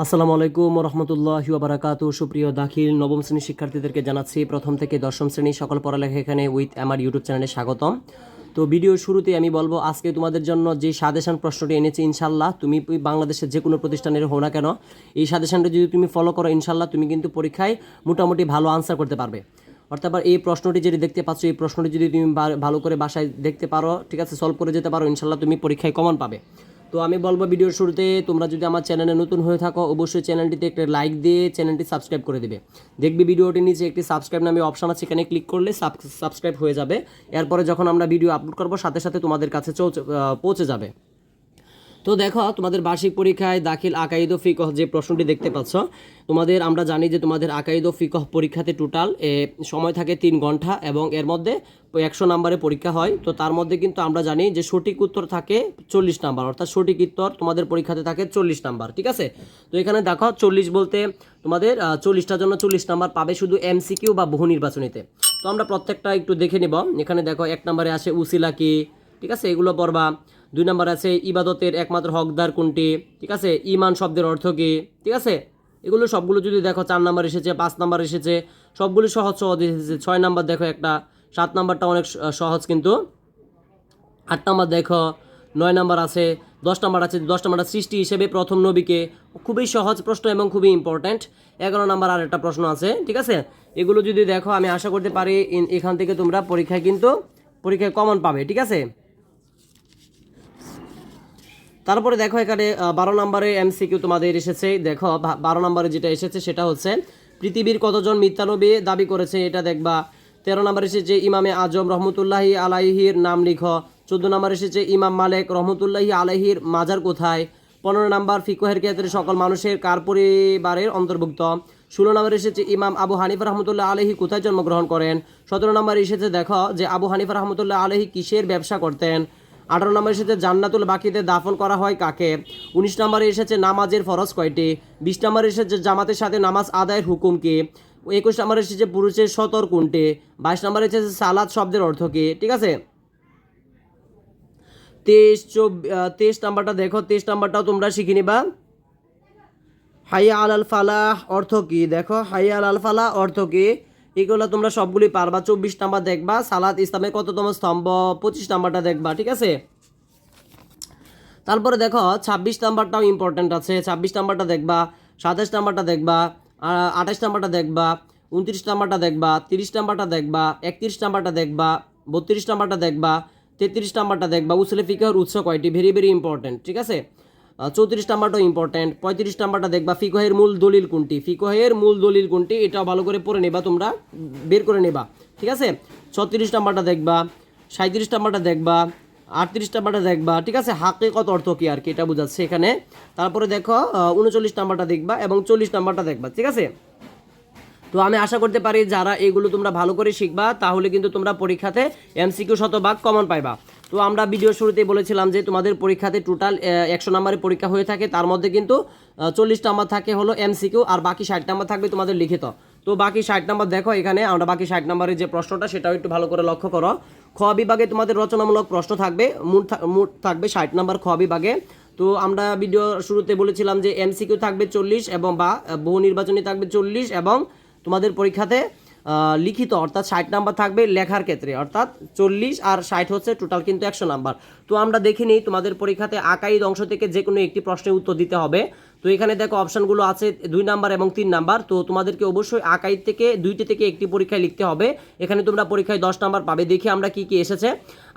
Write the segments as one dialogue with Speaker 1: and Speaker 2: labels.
Speaker 1: আসসালামু আলাইকুম রহমতুল্লাহ বারাকাত সুপ্রিয় দাখিল নবম শ্রেণির শিক্ষার্থীদেরকে জানাচ্ছি, প্রথম থেকে দশম শ্রেণি সকল পড়ালেখা এখানে উইথ আমার ইউটিউব চ্যানেলে স্বাগতম। তো ভিডিও শুরুতে আমি বলব, আজকে তোমাদের জন্য যে সাজেশন প্রশ্নটি এনেছি ইনশাল্লাহ তুমি বাংলাদেশের যে কোনো প্রতিষ্ঠানের হো না কেন, এই সাজেশনটা যদি তুমি ফলো করো ইনশাল্লাহ তুমি কিন্তু পরীক্ষায় মোটামুটি ভালো আনসার করতে পারবে। অর্থাৎ এই প্রশ্নটি যেটি দেখতে পাচ্ছ, এই প্রশ্নটি যদি তুমি ভালো করে বাসায় দেখতে পারো, ঠিক আছে সলভ করে যেতে পারো ইনশাল্লাহ তুমি পরীক্ষায় কমন পাবে। তো আমি বলব ভিডিওর শুরুতে, তোমরা যদি আমার চ্যানেলে নতুন হয়ে থাকো, অবশ্যই চ্যানেলটিতে একটা লাইক দিয়ে চ্যানেলটি সাবস্ক্রাইব করে দেবে। দেখবি ভিডিওটির নিচে একটি সাবস্ক্রাইব নামে অপশান আছে এখানে ক্লিক করলে সাবস্ক্রাইব হয়ে যাবে। এরপরে যখন আমরা ভিডিও আপলোড করব, সাথে সাথে তোমাদের কাছে পৌঁছে যাবে। তো দেখো, তোমাদের বার্ষিক পরীক্ষায় দাখিল আকাইদ ও ফিকহ যে প্রশ্নটি দেখতে পাচ্ছ, তোমাদের আমরা জানি যে তোমাদের আকাইদ ও ফিকহ পরীক্ষাতে টোটাল সময় থাকে তিন ঘণ্টা এবং এর মধ্যে একশো নাম্বারে পরীক্ষা হয়। তো তার মধ্যে কিন্তু আমরা জানি যে সঠিক উত্তর থাকে চল্লিশ নাম্বার, অর্থাৎ সঠিক উত্তর তোমাদের পরীক্ষাতে থাকে চল্লিশ নাম্বার, ঠিক আছে? তো এখানে দেখো, চল্লিশ বলতে তোমাদের চল্লিশটার জন্য চল্লিশ নাম্বার পাবে শুধু এমসিকিউ বা বহু নির্বাচনীতে। তো আমরা প্রত্যেকটা একটু দেখে নিব। এখানে দেখো, এক নম্বরে আসে উসিলা কি, ঠিক আছে? এগুলো পড়বা। দুই নম্বর আছে, ইবাদতের একমাত্র হকদার কোনটি? ঠিক আছে ইমান শব্দের অর্থ কি? ঠিক আছে, এগুলো সবগুলো যদি দেখো, চার নাম্বার এসেছে, পাঁচ নাম্বার এসেছে, সবগুলো সহজ সহজ এসেছে। ছয় নাম্বার দেখো একটা, সাত নাম্বারটা অনেক সহজ কিন্তু। আট নাম্বার দেখো, নয় নাম্বার আছে, দশ নাম্বার আছে, দশ নাম্বারটা সৃষ্টি হিসেবে প্রথম নবীকে খুবই সহজ প্রশ্ন এবং খুবই ইম্পর্ট্যান্ট এগারো নাম্বার আর একটা প্রশ্ন আছে, ঠিক আছে, এগুলো যদি দেখো, আমি আশা করতে পারি এখান থেকে তোমরা পরীক্ষায় কিন্তু, পরীক্ষায় কমন পাবে, ঠিক আছে। তারপরে দেখো এখানে বারো নম্বরে এমসিকিউ তোমাদের এসেছে। দেখো বারো নম্বরে যেটা এসেছে সেটা হচ্ছে, পৃথিবীর কতজন মিথ্যানবী দাবি করেছে এটা দেখবা। তেরো নম্বর এসেছে ইমামে আজম রহমতুল্লাহি আলাইহির নাম লিখো। চোদ্দ নম্বর এসেছে ইমাম মালেক রহমতুল্লাহি আলাইহির মাজার কোথায়। পনেরো নম্বর ফিকোহের ক্ষেত্রে সকল মানুষের কার পরিবারের অন্তর্ভুক্ত। ষোলো নম্বর এসেছে ইমাম আবু হানিফা রহমতুল্লাহ আলহী কোথায় জন্মগ্রহণ করেন। সতেরো নম্বর এসেছে দেখো যে আবু হানিফা রহমতুল্লাহ আলহী কিসের ব্যবসা করতেন? আঠারো নম্বরে এসেছে জান্নাতুল বাকিতে দাফন করা হয় কাকে? উনিশ নম্বরে এসেছে নামাজের ফরজ কয়টি? বিশ নম্বরে এসেছে জামাতের সাথে নামাজ আদায়ের হুকুম কি? একুশ নম্বরে এসেছে পুরুষের সতর কোনটি? বাইশ নম্বরে এসেছে সালাদ শব্দের অর্থ কি? ঠিক আছে? তেইশ তেইশ নাম্বারটা দেখো, তেইশ নাম্বারটাও তোমরা শিখে নিবা। হাইয়া আল আল ফালাহ অর্থ কি? দেখো, হাইয়া আল আল ফালাহ অর্থ কি? এগুলো তোমরা সবগুলি পারবা। চব্বিশ নাম্বার দেখবা সালাদ ইসলামের কততম স্তম্ভ, পঁচিশ নাম্বারটা দেখবা, ঠিক আছে? তারপরে দেখো, ছাব্বিশ নাম্বারটাও ইম্পর্ট্যান্ট আছে। ছাব্বিশ নাম্বারটা দেখবা, সাতাশ নাম্বারটা দেখবা আঠাশ নাম্বারটা দেখবা, উনত্রিশ নাম্বারটা দেখবা, তিরিশ নাম্বারটা দেখবা, একত্রিশ নাম্বারটা দেখবা, বত্রিশ নাম্বারটা দেখবা, তেত্রিশ নাম্বারটা দেখবা। উসলে ফিকহর উৎস কয়টি? ভেরি ভেরি ইম্পর্ট্যান্ট ঠিক আছে? চৌত্রিশ নাম্বারটাও ইম্পর্ট্যান্ট পঁয়ত্রিশ নাম্বারটা দেখবা ফিকহের মূল দলিল কোনটি? ফিকহের মূল দলিল কোনটি? এটা ভালো করে পড়ে নেবা তোমরা, বের করে নেবা, ঠিক আছে? ছত্রিশ নাম্বারটা দেখবা সাঁত্রিশ নাম্বারটা দেখবা, আটত্রিশ নাম্বারটা দেখবা, ঠিক আছে? হাকে কত অর্থ কি আর কি? এটা বোঝাচ্ছে এখানে। তারপরে দেখো উনচল্লিশ নাম্বারটা দেখবা এবং চল্লিশ নাম্বারটা দেখবা, ঠিক আছে? তো আমি আশা করতে পারি যারা এগুলো তোমরা ভালো করে শিখবা, তাহলে কিন্তু তোমরা পরীক্ষাতে এমসিকিউ শতভাগ কমন পাইবা। তো আমরা ভিডিও শুরুতেই বলেছিলাম যে তোমাদের পরীক্ষাতে টোটাল একশো নাম্বারের পরীক্ষা হয়ে থাকে। তার মধ্যে কিন্তু চল্লিশ নাম্বার থাকে হলো এমসিকিউ আর বাকি ষাট নাম্বার থাকবে তোমাদের লিখিত। তো বাকি ষাট নাম্বার দেখো এখানে, আমরা বাকি ষাট নাম্বারের যে প্রশ্নটা সেটাও একটু ভালো করে লক্ষ্য করো। খ বিভাগে তোমাদের রচনামূলক প্রশ্ন থাকবে মোট মোট থাকবে ষাট নাম্বার খ বিভাগে। তো আমরা ভিডিও শুরুতে বলেছিলাম যে এমসিকিউ থাকবে চল্লিশ এবং বা বহু নির্বাচনী থাকবে চল্লিশ এবং তোমাদের পরীক্ষাতে লিখিত, অর্থাৎ ষাট নাম্বার থাকবে লেখার ক্ষেত্রে, অর্থাৎ চল্লিশ আর ষাট হচ্ছে টোটাল কিন্তু একশো নাম্বার। তো আমরা দেখে নিই তোমাদের পরীক্ষাতে আকাইদ অংশ থেকে যে কোনো একটি প্রশ্নের উত্তর দিতে হবে। তো এখানে দেখো অপশানগুলো আছে দুই নাম্বার এবং তিন নাম্বার। তো তোমাদেরকে অবশ্যই আকাইদ থেকে, দুইটি থেকে একটি পরীক্ষায় লিখতে হবে। এখানে তোমরা পরীক্ষায় দশ নাম্বার পাবে। দেখি আমরা কি কি এসেছে।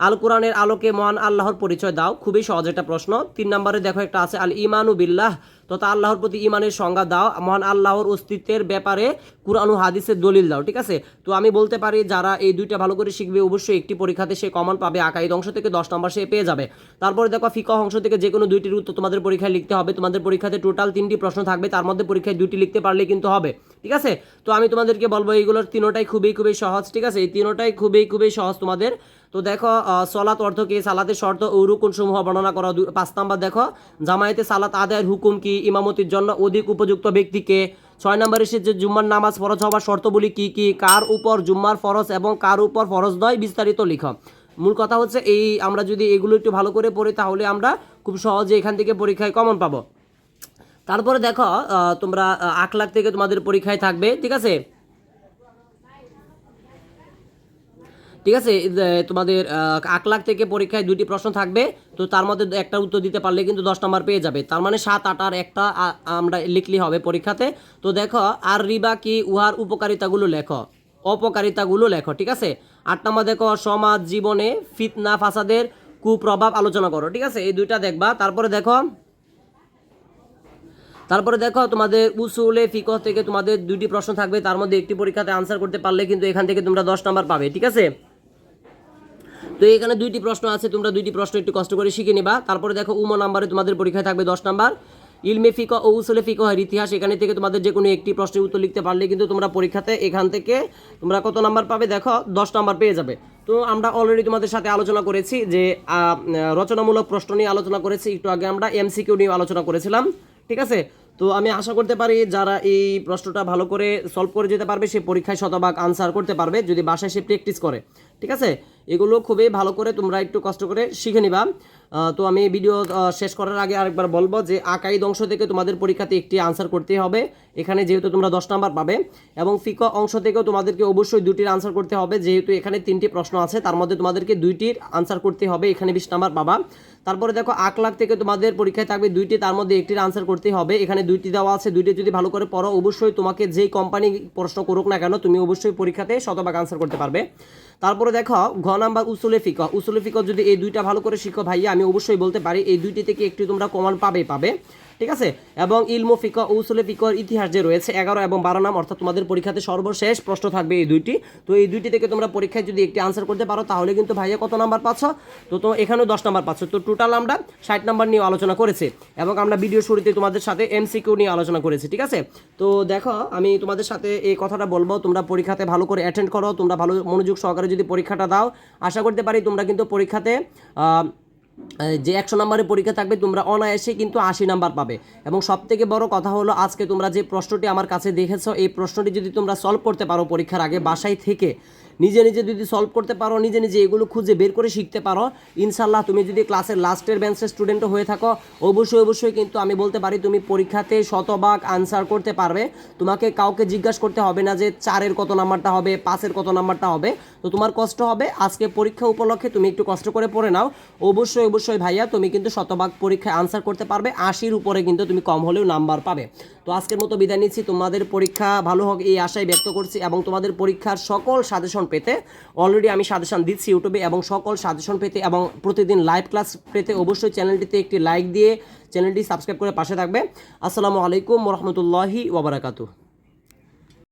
Speaker 1: আল কোরআনের আলোকে মহান আল্লাহর পরিচয় দাও। খুবই সহজ একটা প্রশ্ন। তিন নম্বরে দেখো একটা আছে আল ইমানু বিল্লাহ। তথা আল্লাহর প্রতি ইমানের সংজ্ঞা দাও, মহান আল্লাহর অস্তিত্বের ব্যাপারে কুরআন ও হাদিসের দলিল দাও, ঠিক আছে? তো আমি বলতে পারি, যারা এই দুইটা ভালো করে শিখবে, অবশ্যই একটি পরীক্ষাতে সে কমন পাবে, আকাইদ অংশ থেকে দশ নম্বর সে পেয়ে যাবে। তারপরে দেখো, ফিকহ অংশ থেকে যে কোনো দুইটির উত্তর তোমাদের পরীক্ষায় লিখতে হবে। তোমাদের পরীক্ষাতে টোটাল তিনটি প্রশ্ন থাকবে, তার মধ্যে পরীক্ষায় দুটি লিখতে পারলে কিন্তু হবে, ঠিক আছে? তো আমি তোমাদেরকে বলব, এইগুলোর তিনোটাই খুবই খুবই সহজ, ঠিক আছে? এই তিনোটাই খুবই খুবই সহজ তোমাদের। তো দেখো সলাত অর্থ কি? সালাতের শর্ত ও রুকুন সমূহ বর্ণনা করো? পাঁচ নাম্বার দেখো, জামায়াতে সালাত আদায়ের হুকুম কি? ইমামতির জন্য অধিক উপযুক্ত ব্যক্তিকে ছয় নম্বর এসেছে জুম্মার নামাজ ফরজ হওয়ার শর্তগুলি কি কি? কার উপর জুম্মার ফরজ এবং কার উপর ফরজ নয়? বিস্তারিত লিখো। মূল কথা হচ্ছে এই, আমরা যদি এগুলো একটু ভালো করে পড়ি, তাহলে আমরা খুব সহজে এখান থেকে পরীক্ষায় কমন পাবো। তারপরে দেখো তোমরা আখ লাখ থেকে তোমাদের পরীক্ষায় থাকবে, ঠিক আছে? ঠিক আছে? তোমাদের আট লাখ থেকে পরীক্ষায় দুটি প্রশ্ন থাকবে, তো তার মধ্যে একটা উত্তর দিতে পারলে কিন্তু দশ নম্বর পেয়ে যাবে। তার মানে সাত, আট আর একটা আমরা লিখলি হবে পরীক্ষাতে। তো দেখো, আর রিবা কি উহার উপকারিতাগুলো লেখো? অপকারিতাগুলো লেখো, ঠিক আছে? আট নম্বর দেখো, সমাজ জীবনে ফিতনা, ফাসাদের কুপ্রভাব আলোচনা করো, ঠিক আছে? এই দুইটা দেখবা। তারপরে দেখো তারপরে দেখো, তোমাদের উসুলে, ফিকহ থেকে তোমাদের দুইটি প্রশ্ন থাকবে। তার মধ্যে একটি পরীক্ষাতে আনসার করতে পারলে কিন্তু এখান থেকে তোমরা দশ নম্বর পাবে, ঠিক আছে? তো এখানে দুইটি প্রশ্ন আছে, তোমরা দুইটি প্রশ্ন একটু কষ্ট করে শিখে নিবা। তারপরে দেখো, উমো নাম্বারে তোমাদের পরীক্ষায় থাকবে দশ নাম্বার। ইলমে ফিকা ও উসুলে ফিকহের ইতিহাস, এখানে থেকে তোমাদের যে কোনো একটি প্রশ্নের উত্তর লিখতে পারলে কিন্তু তোমরা পরীক্ষাতে এখান থেকে তোমরা কত নাম্বার পাবে দেখো, দশ নাম্বার পেয়ে যাবে। তো আমরা অলরেডি তোমাদের সাথে আলোচনা করেছি যে রচনামূলক প্রশ্ন নিয়ে আলোচনা করেছি, একটু আগে আমরা এমসিকিউ নিয়ে আলোচনা করেছিলাম, ঠিক আছে? তো আমি আশা করতে পারি যারা এই প্রশ্নটা ভালো করে সলভ করে যেতে পারবে, সে পরীক্ষায় শতভাগ আনসার করতে পারবে, যদি বাসায় সে প্র্যাকটিস করে। ঠিক আছে? এগুলো খুবই ভালো করে তোমরা একটু কষ্ট করে শিখে নিবা। তো আমি ভিডিও শেষ করার আগে আরেকবার বলব যে আকাই অংশ থেকে তোমাদের পরীক্ষাতে একটি আনসার করতে হবে। এখানে যেহেতু তোমরা দশ নাম্বার পাবে, এবং ফিক অংশ থেকেও তোমাদেরকে অবশ্যই দুটির আনসার করতে হবে, যেহেতু এখানে তিনটি প্রশ্ন আছে, তার মধ্যে তোমাদেরকে দুইটির আনসার করতে হবে, এখানে বিশ নাম্বার পাবা। তারপরে দেখো, আট লাখ থেকে তোমাদের পরীক্ষায় থাকবে দুইটি, তার মধ্যে একটির আনসার করতে হবে, এখানে দুইটি দেওয়া আছে, দুইটি যদি ভালো করে পড়ো, অবশ্যই তোমাকে যেই কোম্পানি প্রশ্ন করুক না কেন, তুমি অবশ্যই পরীক্ষাতে শতভাগ আনসার করতে পারবে। তারপরে দেখো, ঘ নাম্বার উসুলে ফিক উসুলে ফিক যদি এই দুইটা ভালো করে শিখো ভাইয়া, আমি অবশ্যই বলতে পারি, এই দুইটি থেকে একটি তোমরা কমান পাবে পাবে। ঠিক আছে? এবং ইলমো ফিক উসুলে ফিকর ইতিহাস যে রয়েছে, এগারো এবং বারো নাম, অর্থাৎ তোমাদের পরীক্ষাতে সর্বশেষ প্রশ্ন থাকবে এই দুইটি। তো এই দুইটি থেকে তোমরা পরীক্ষায় যদি একটি আনসার করতে পারো, তাহলে কিন্তু ভাইয়া কত নাম্বার পাচ্ছ? তো তো এখানেও দশ নাম্বার পাচ্ছ। তো টোটাল আমরা ষাট নাম্বার নিয়ে আলোচনা করেছি এবং আমরা ভিডিও শুরুতে তোমাদের সাথে এমসিকিউ নিয়ে আলোচনা করেছি, ঠিক আছে? তো দেখো, আমি তোমাদের সাথে এই কথাটা বলব, তোমরা পরীক্ষাতে ভালো করে অ্যাটেন্ড করো, তোমরা ভালো মনোযোগ সহকারে যদি পরীক্ষাটা দাও, আশা করতে পারি তোমরা কিন্তু পরীক্ষাতে যে একশো নম্বরের পরীক্ষা থাকবে, তোমরা অনায়াসে কিন্তু আশি নাম্বার পাবে। এবং সব থেকে বড় কথা হলো, আজকে তোমরা যে প্রশ্নটি আমার কাছে দেখেছ, এই প্রশ্নটি যদি তোমরা সলভ করতে পারো পরীক্ষার আগে বাসায় থেকে নিজে নিজে যদি সলভ করতে পারো, নিজে নিজে এগুলো খুঁজে বের করে শিখতে পারো ইনশাল্লাহ তুমি যদি ক্লাসের লাস্টের বেঞ্চের স্টুডেন্টও হয়ে থাকো, অবশ্যই অবশ্যই কিন্তু আমি বলতে পারি তুমি পরীক্ষাতে শতভাগ আনসার করতে পারবে। তোমাকে কাউকে জিজ্ঞাসা করতে হবে না যে চারের কত নাম্বারটা হবে, পাঁচের কত নাম্বারটা হবে। তো তোমার কষ্ট হবে। আজকে পরীক্ষা উপলক্ষে তুমি একটু কষ্ট করে পড়ে নাও। অবশ্যই অবশ্যই ভাইয়া, তুমি কিন্তু শতভাগ পরীক্ষায় আনসার করতে পারবে। আশির উপরে কিন্তু তুমি কম হলেও নাম্বার পাবে। তো আজকের মতো বিদায় নিচ্ছি। তোমাদের পরীক্ষা ভালো হোক এই আশাই ব্যক্ত করছি এবং তোমাদের পরীক্ষার সকল সাজেশন পেতে। অলরেডি আমি সাজেশন দিচ্ছি ইউটিউবে এবং সকল সাজেশন পেতে এবং প্রতিদিন লাইভ ক্লাস পেতে অবশ্যই চ্যানেলটিতে একটি লাইক দিয়ে চ্যানেলটি সাবস্ক্রাইব করে পাশে থাকবে। আসসালামু আলাইকুম রহমতুল্লাহি ওবরাকাতু